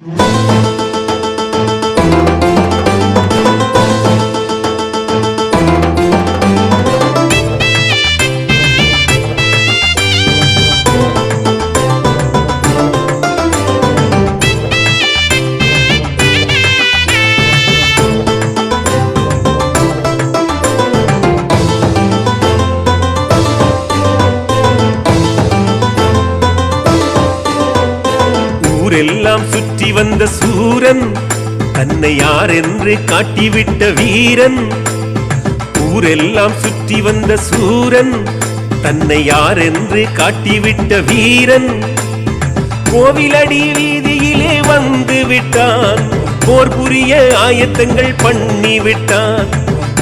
you. ஊரெல்லாம் சுற்றி வந்த சூரன் தன்னை யார் என்று காட்டிவிட்ட வீரன். ஊரெல்லாம் சுற்றி வந்த சூரன் தன்னை யார் என்று காட்டிவிட்ட வீரன். கோவிலடி வீதியிலே வந்து விட்டான் போர் புரிய ஆயத்தங்கள் பண்ணி விட்டான்.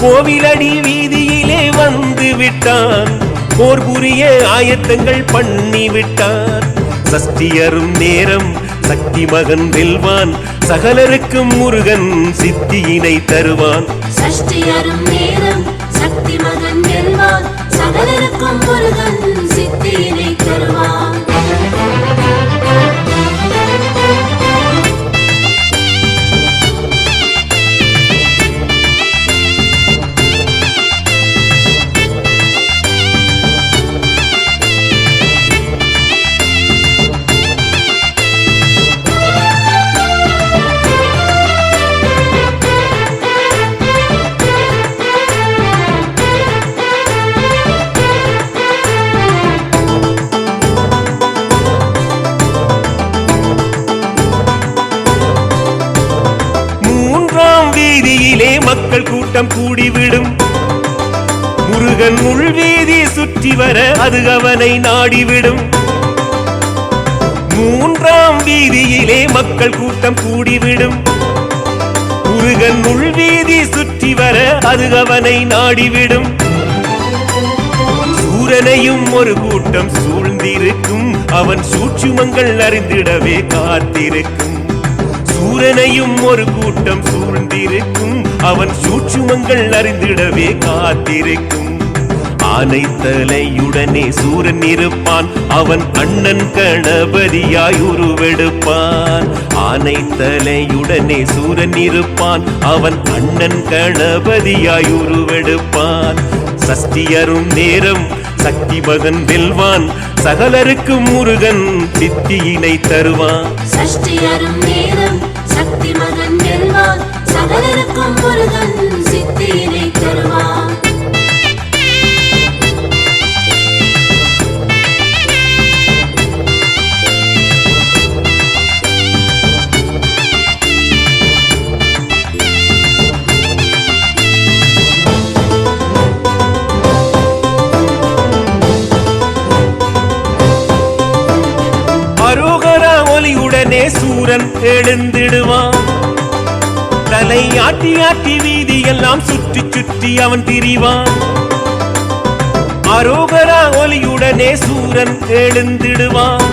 கோவிலடி வீதியிலே வந்து விட்டான் போர் புரிய ஆயத்தங்கள் பண்ணி விட்டான். சஷ்டியரும் நேரம் சக்தி மகன் வெல்வான் சகலருக்கும் முருகன் சித்தியினை தருவான். சஷ்டியரும் நேரம் சக்தி மகன் வெல்வான் சகலருக்கும் முருகன் கூட்டம் கூடிவிடும். முருகன் உள்வீதி சுற்றி வர அது அவனை நாடிவிடும். மூன்றாம் வீதியிலே மக்கள் கூட்டம் கூடிவிடும். முருகன் உள்வீதி சுற்றி வர அது அவனை நாடிவிடும். சூரனையும் ஒரு கூட்டம் சூழ்ந்திருக்கும். அவன் சூட்சுமங்கள் அறிந்திடவே காத்திருக்கும். சூரனையும் ஒரு கூட்டம் சூழ்ந்திருக்கும். அவன் சூட்சுமங்கள் அறிந்திடவே காத்திருக்கும். ஆனை தலையுடனே சூரன் இருப்பான். அவன் அண்ணன் கணபதியாய் உருவெடுப்பான். ஆனை தலையுடனே சூரன் இருப்பான். அவன் அண்ணன் கணபதியாய் உருவெடுப்பான். சஷ்டியரும் நேரம் சக்தி மகன் வெல்வான். சகலருக்கு முருகன் சித்தியினை தருவான். சஷ்டியரும் நேரம் வெல்வான் முருகன் சித்தியினை தருவான். அரோகரா ஒலியுடனே சூரன் எழுந்திடுவான். தலை ஆட்டி ஆட்டி வீதி எல்லாம் சுற்றி சுற்றி அவன் திரிவான். அரோகரா ஒலியுடனே சூரன் எழுந்திடுவான்.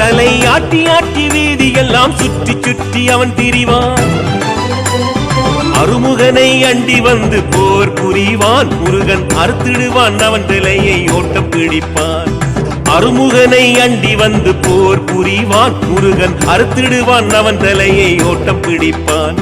தலை ஆட்டி ஆட்டி வீதி எல்லாம் சுற்றி சுற்றி அவன் திரிவான். அருமுகனை அண்டி வந்து போர் புரிவான். முருகன் அறுத்திடுவான் அவன் தலையை ஓட்டம் பிடிப்பான். அருமுகனை அண்டி வந்து போர் புரிவான். முருகன் அறுத்திடுவான் அவன் தலையை ஓட்டம் பிடிப்பான்.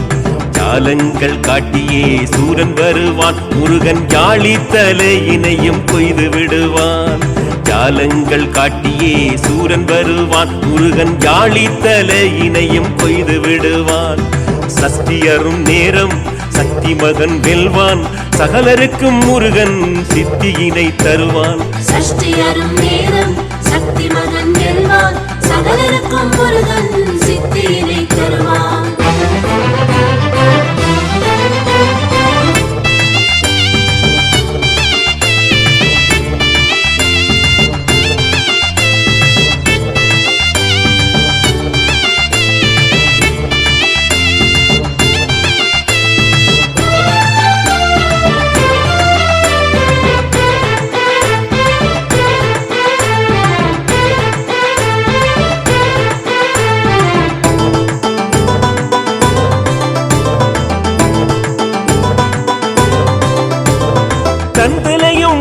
ஜாலங்கள் காட்டியே சூரன் வருவான். முருகன் ஜாலி தலையினையும் கொய்து விடுவான். ஜாலங்கள் காட்டியே சூரன் வருவான். முருகன் ஜாலி தலையினையும் கொய்து விடுவான். சஷ்டியரும் நேரம் சக்தி மகன் வெல்வான் சகலருக்கும் முருகன் சித்தியினை தருவான். சஷ்டியரும் நேரம் சக்தி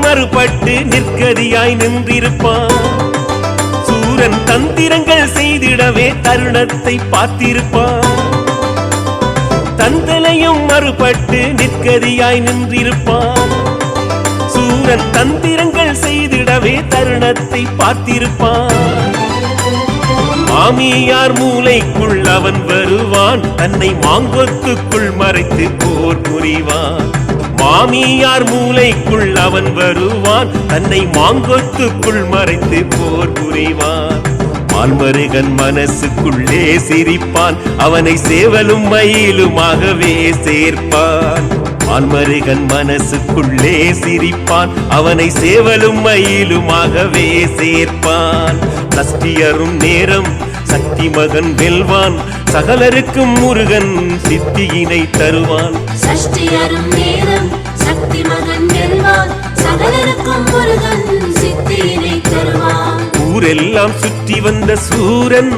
மறுபட்டு நிற்கதியாய் நின்றிருப்பான். சூரன் தந்திரங்கள் செய்திடவே தருணத்தை பார்த்திருப்பான். தந்தலையும் மறுபட்டு நிற்கதியாய் நின்றிருப்பான். சூரன் தந்திரங்கள் செய்திடவே தருணத்தை பார்த்திருப்பான். மாமியார் மூலைக்குள் அவன் வருவான். தன்னை மாங்கொத்துக்குள் மறைத்து போர் புரிவான். மாமியார் மூலைக்குள் அவன் வருவான். தன்னை மாங்கொத்துக்குள் மறைத்து போர் புரிவான். மான்மருகன் மனசுக்குள்ளே சிரிப்பான். அவனை சேவலும் மயிலுமாகவே சேர்ப்பான். மான்மருகன் மனசுக்குள்ளே சிரிப்பான். அவனை சேவலும் மயிலுமாகவே சேர்ப்பான். சஷ்டியரும் நேரம் சக்தி மகன் வெல்வான். சகலருக்கும் முருகன் சித்தியினை தருவான். சஷ்டியரும் நேரம் சக்தி மகன் வெல்வான் சகலருக்கும் முருகன் சித்தியினை தருவான். ஊரெல்லாம் சுற்றி வந்த சூரன்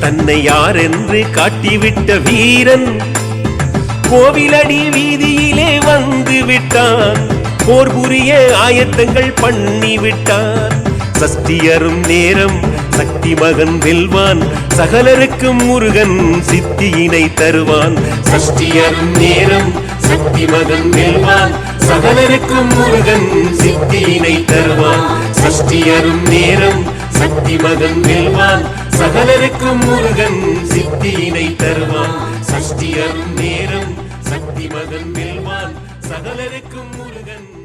தன்னை யாரென்று காட்டிவிட்ட வீரன். கோவிலடி வீதியிலே வந்து விட்டான் போர் புரிய ஆயத்தங்கள் பண்ணி விட்டான். சஷ்டியரும் நேரம் சக்தி மகன் வெல்வான் சகலருக்கும் முருகன் சித்தியினை தருவான். சஷ்டியரும் நேரம் சக்தி மகன் வெல்வான் சகலருக்கும் முருகன் சித்தியினை தருவான். சஷ்டி அரும் நேரம் சக்தி மகன் வெல்வான் சகலருக்கும் முருகன் சித்தியினை தருவான். சஷ்டி அரும் நேரம் சக்தி மகன் வெல்வான் சகலருக்கும் முருகன்